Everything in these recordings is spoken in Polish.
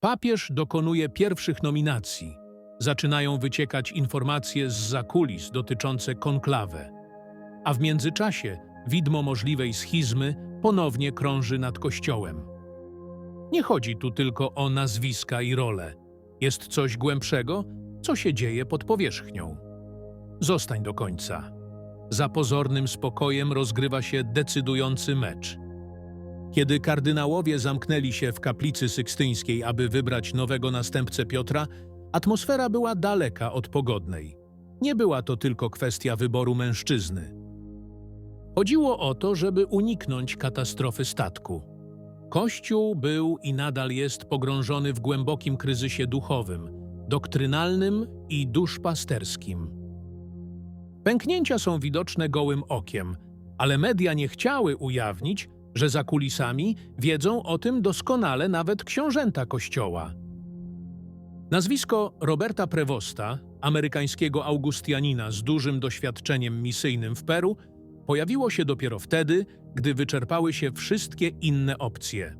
Papież dokonuje pierwszych nominacji. Zaczynają wyciekać informacje z zakulis dotyczące konklawę. A w międzyczasie widmo możliwej schizmy ponownie krąży nad Kościołem. Nie chodzi tu tylko o nazwiska i role. Jest coś głębszego, co się dzieje pod powierzchnią. Zostań do końca. Za pozornym spokojem rozgrywa się decydujący mecz. Kiedy kardynałowie zamknęli się w kaplicy sykstyńskiej, aby wybrać nowego następcę Piotra, atmosfera była daleka od pogodnej. Nie była to tylko kwestia wyboru mężczyzny. Chodziło o to, żeby uniknąć katastrofy statku. Kościół był i nadal jest pogrążony w głębokim kryzysie duchowym, doktrynalnym i duszpasterskim. Pęknięcia są widoczne gołym okiem, ale media nie chciały ujawnić, że za kulisami wiedzą o tym doskonale nawet książęta Kościoła. Nazwisko Roberta Prevosta, amerykańskiego Augustianina z dużym doświadczeniem misyjnym w Peru, pojawiło się dopiero wtedy, gdy wyczerpały się wszystkie inne opcje.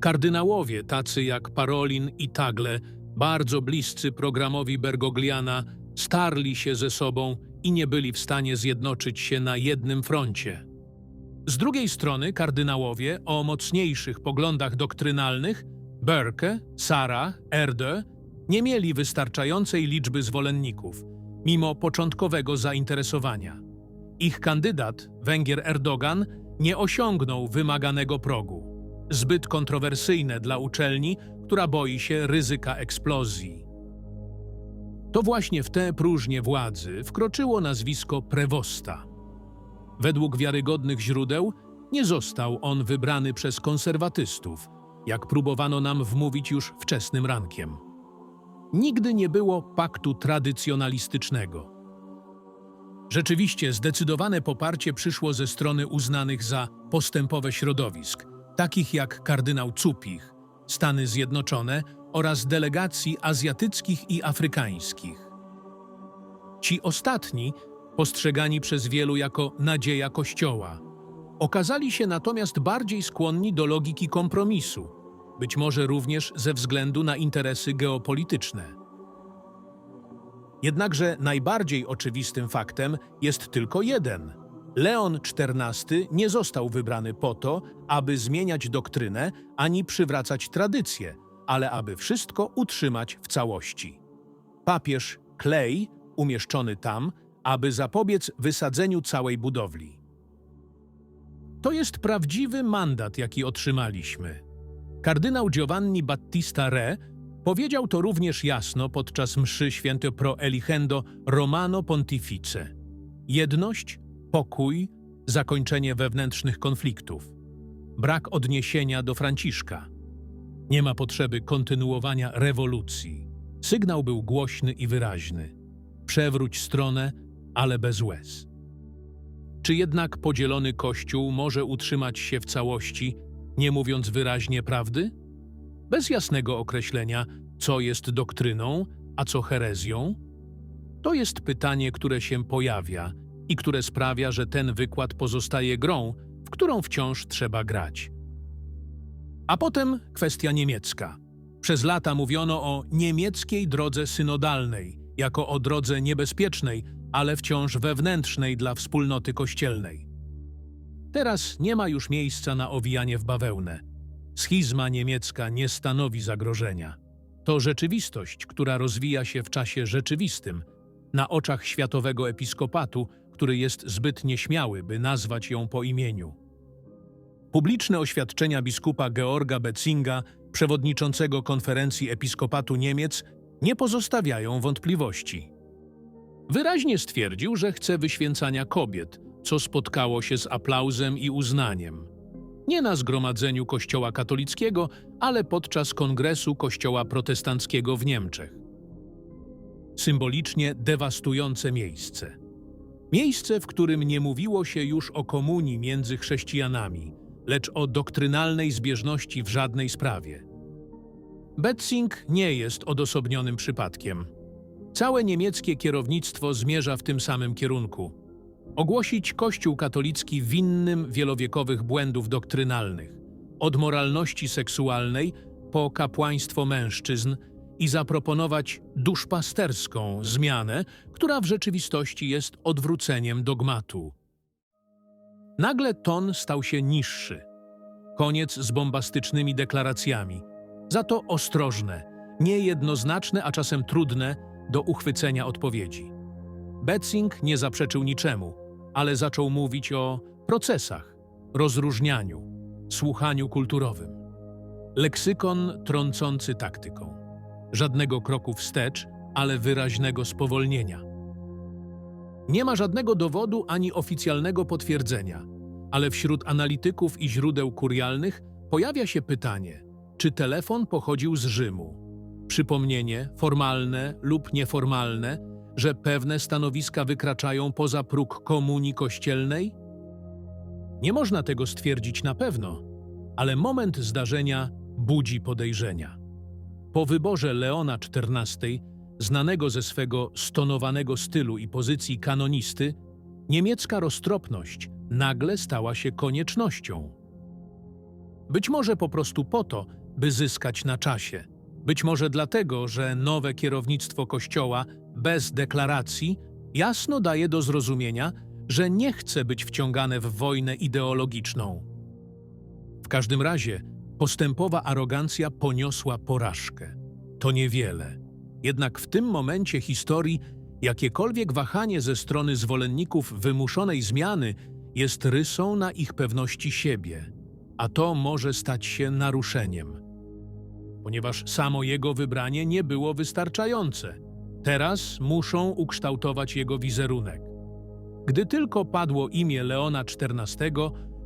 Kardynałowie, tacy jak Parolin i Tagle, bardzo bliscy programowi Bergogliana, starli się ze sobą i nie byli w stanie zjednoczyć się na jednym froncie. Z drugiej strony kardynałowie o mocniejszych poglądach doktrynalnych, Burke, Sarah, Erde, nie mieli wystarczającej liczby zwolenników, mimo początkowego zainteresowania. Ich kandydat, Węgier Erdogan, nie osiągnął wymaganego progu. Zbyt kontrowersyjne dla uczelni, która boi się ryzyka eksplozji. To właśnie w te próżnie władzy wkroczyło nazwisko Prewosta. Według wiarygodnych źródeł nie został on wybrany przez konserwatystów, jak próbowano nam wmówić już wczesnym rankiem. Nigdy nie było paktu tradycjonalistycznego. Rzeczywiście zdecydowane poparcie przyszło ze strony uznanych za postępowe środowisk, takich jak kardynał Cupich, Stany Zjednoczone oraz delegacji azjatyckich i afrykańskich. Ci ostatni, postrzegani przez wielu jako nadzieja Kościoła, okazali się natomiast bardziej skłonni do logiki kompromisu, być może również ze względu na interesy geopolityczne. Jednakże najbardziej oczywistym faktem jest tylko jeden. Leon XIV nie został wybrany po to, aby zmieniać doktrynę ani przywracać tradycje, ale aby wszystko utrzymać w całości. Papież Clay umieszczony tam, aby zapobiec wysadzeniu całej budowli. To jest prawdziwy mandat, jaki otrzymaliśmy. Kardynał Giovanni Battista Re powiedział to również jasno podczas mszy święto pro eligendo Romano Pontifice. Jedność, pokój, zakończenie wewnętrznych konfliktów. Brak odniesienia do Franciszka. Nie ma potrzeby kontynuowania rewolucji. Sygnał był głośny i wyraźny. Przewróć stronę, ale bez łez. Czy jednak podzielony Kościół może utrzymać się w całości, nie mówiąc wyraźnie prawdy? Bez jasnego określenia, co jest doktryną, a co herezją? To jest pytanie, które się pojawia i które sprawia, że ten wykład pozostaje grą, w którą wciąż trzeba grać. A potem kwestia niemiecka. Przez lata mówiono o niemieckiej drodze synodalnej, jako o drodze niebezpiecznej, ale wciąż wewnętrznej dla wspólnoty kościelnej. Teraz nie ma już miejsca na owijanie w bawełnę. Schizma niemiecka nie stanowi zagrożenia. To rzeczywistość, która rozwija się w czasie rzeczywistym, na oczach światowego episkopatu, który jest zbyt nieśmiały, by nazwać ją po imieniu. Publiczne oświadczenia biskupa Georga Betzinga, przewodniczącego konferencji episkopatu Niemiec, nie pozostawiają wątpliwości. Wyraźnie stwierdził, że chce wyświęcania kobiet, co spotkało się z aplauzem i uznaniem. Nie na zgromadzeniu Kościoła katolickiego, ale podczas kongresu Kościoła protestanckiego w Niemczech. Symbolicznie dewastujące miejsce. Miejsce, w którym nie mówiło się już o komunii między chrześcijanami, lecz o doktrynalnej zbieżności w żadnej sprawie. Betzing nie jest odosobnionym przypadkiem. Całe niemieckie kierownictwo zmierza w tym samym kierunku. Ogłosić Kościół katolicki winnym wielowiekowych błędów doktrynalnych, od moralności seksualnej po kapłaństwo mężczyzn i zaproponować duszpasterską zmianę, która w rzeczywistości jest odwróceniem dogmatu. Nagle ton stał się niższy. Koniec z bombastycznymi deklaracjami, za to ostrożne, niejednoznaczne, a czasem trudne do uchwycenia odpowiedzi. Betzing nie zaprzeczył niczemu, ale zaczął mówić o procesach, rozróżnianiu, słuchaniu kulturowym. Leksykon trącący taktyką. Żadnego kroku wstecz, ale wyraźnego spowolnienia. Nie ma żadnego dowodu ani oficjalnego potwierdzenia, ale wśród analityków i źródeł kurialnych pojawia się pytanie, czy telefon pochodził z Rzymu. Przypomnienie, formalne lub nieformalne, że pewne stanowiska wykraczają poza próg komunii kościelnej? Nie można tego stwierdzić na pewno, ale moment zdarzenia budzi podejrzenia. Po wyborze Leona XIV, znanego ze swego stonowanego stylu i pozycji kanonisty, niemiecka roztropność nagle stała się koniecznością. Być może po prostu po to, by zyskać na czasie. Być może dlatego, że nowe kierownictwo Kościoła bez deklaracji jasno daje do zrozumienia, że nie chce być wciągane w wojnę ideologiczną. W każdym razie postępowa arogancja poniosła porażkę. To niewiele. Jednak w tym momencie historii jakiekolwiek wahanie ze strony zwolenników wymuszonej zmiany jest rysą na ich pewności siebie, a to może stać się naruszeniem. Ponieważ samo jego wybranie nie było wystarczające. Teraz muszą ukształtować jego wizerunek. Gdy tylko padło imię Leona XIV,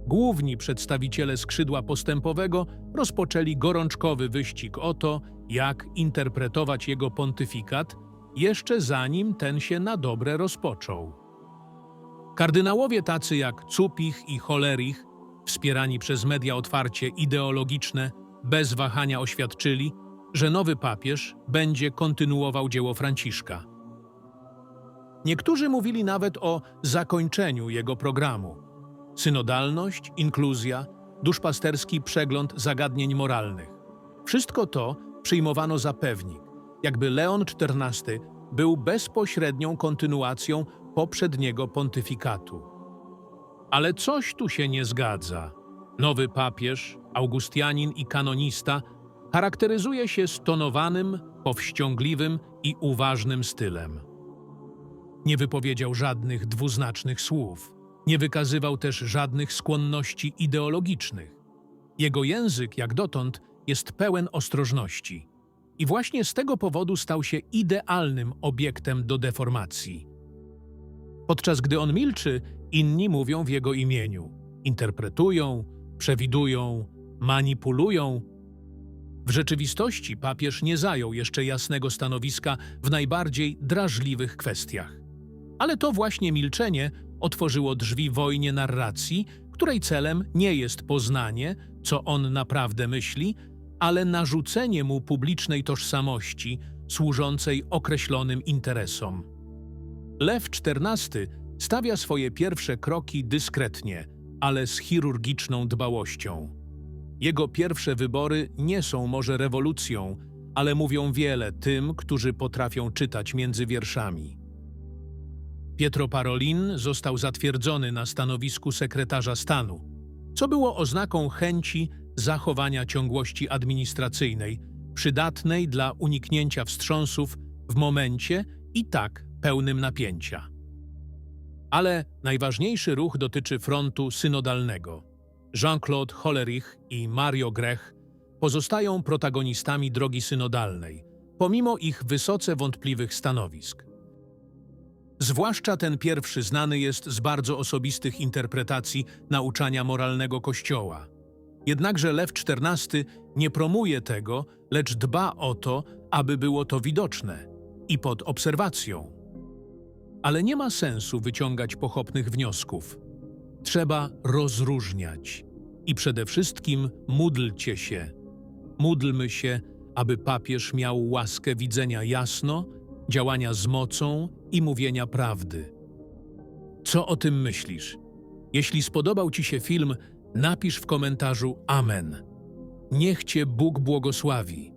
główni przedstawiciele skrzydła postępowego rozpoczęli gorączkowy wyścig o to, jak interpretować jego pontyfikat, jeszcze zanim ten się na dobre rozpoczął. Kardynałowie tacy jak Cupich i Cholerich, wspierani przez media otwarcie ideologiczne, bez wahania oświadczyli, że nowy papież będzie kontynuował dzieło Franciszka. Niektórzy mówili nawet o zakończeniu jego programu. Synodalność, inkluzja, duszpasterski przegląd zagadnień moralnych. Wszystko to przyjmowano za pewnik, jakby Leon XIV był bezpośrednią kontynuacją poprzedniego pontyfikatu. Ale coś tu się nie zgadza. Nowy papież, Augustianin i kanonista charakteryzuje się stonowanym, powściągliwym i uważnym stylem. Nie wypowiedział żadnych dwuznacznych słów, nie wykazywał też żadnych skłonności ideologicznych. Jego język, jak dotąd, jest pełen ostrożności. I właśnie z tego powodu stał się idealnym obiektem do deformacji. Podczas gdy on milczy, inni mówią w jego imieniu, interpretują, przewidują, manipulują. W rzeczywistości papież nie zajął jeszcze jasnego stanowiska w najbardziej drażliwych kwestiach. Ale to właśnie milczenie otworzyło drzwi wojnie narracji, której celem nie jest poznanie, co on naprawdę myśli, ale narzucenie mu publicznej tożsamości służącej określonym interesom. Lew XIV stawia swoje pierwsze kroki dyskretnie, ale z chirurgiczną dbałością. Jego pierwsze wybory nie są może rewolucją, ale mówią wiele tym, którzy potrafią czytać między wierszami. Pietro Parolin został zatwierdzony na stanowisku sekretarza stanu, co było oznaką chęci zachowania ciągłości administracyjnej, przydatnej dla uniknięcia wstrząsów w momencie i tak pełnym napięcia. Ale najważniejszy ruch dotyczy frontu synodalnego. Jean-Claude Hollerich i Mario Grech pozostają protagonistami drogi synodalnej, pomimo ich wysoce wątpliwych stanowisk. Zwłaszcza ten pierwszy znany jest z bardzo osobistych interpretacji nauczania moralnego Kościoła. Jednakże Lew XIV nie promuje tego, lecz dba o to, aby było to widoczne i pod obserwacją. Ale nie ma sensu wyciągać pochopnych wniosków. Trzeba rozróżniać. I przede wszystkim módlcie się. Módlmy się, aby papież miał łaskę widzenia jasno, działania z mocą i mówienia prawdy. Co o tym myślisz? Jeśli spodobał Ci się film, napisz w komentarzu Amen. Niech Cię Bóg błogosławi.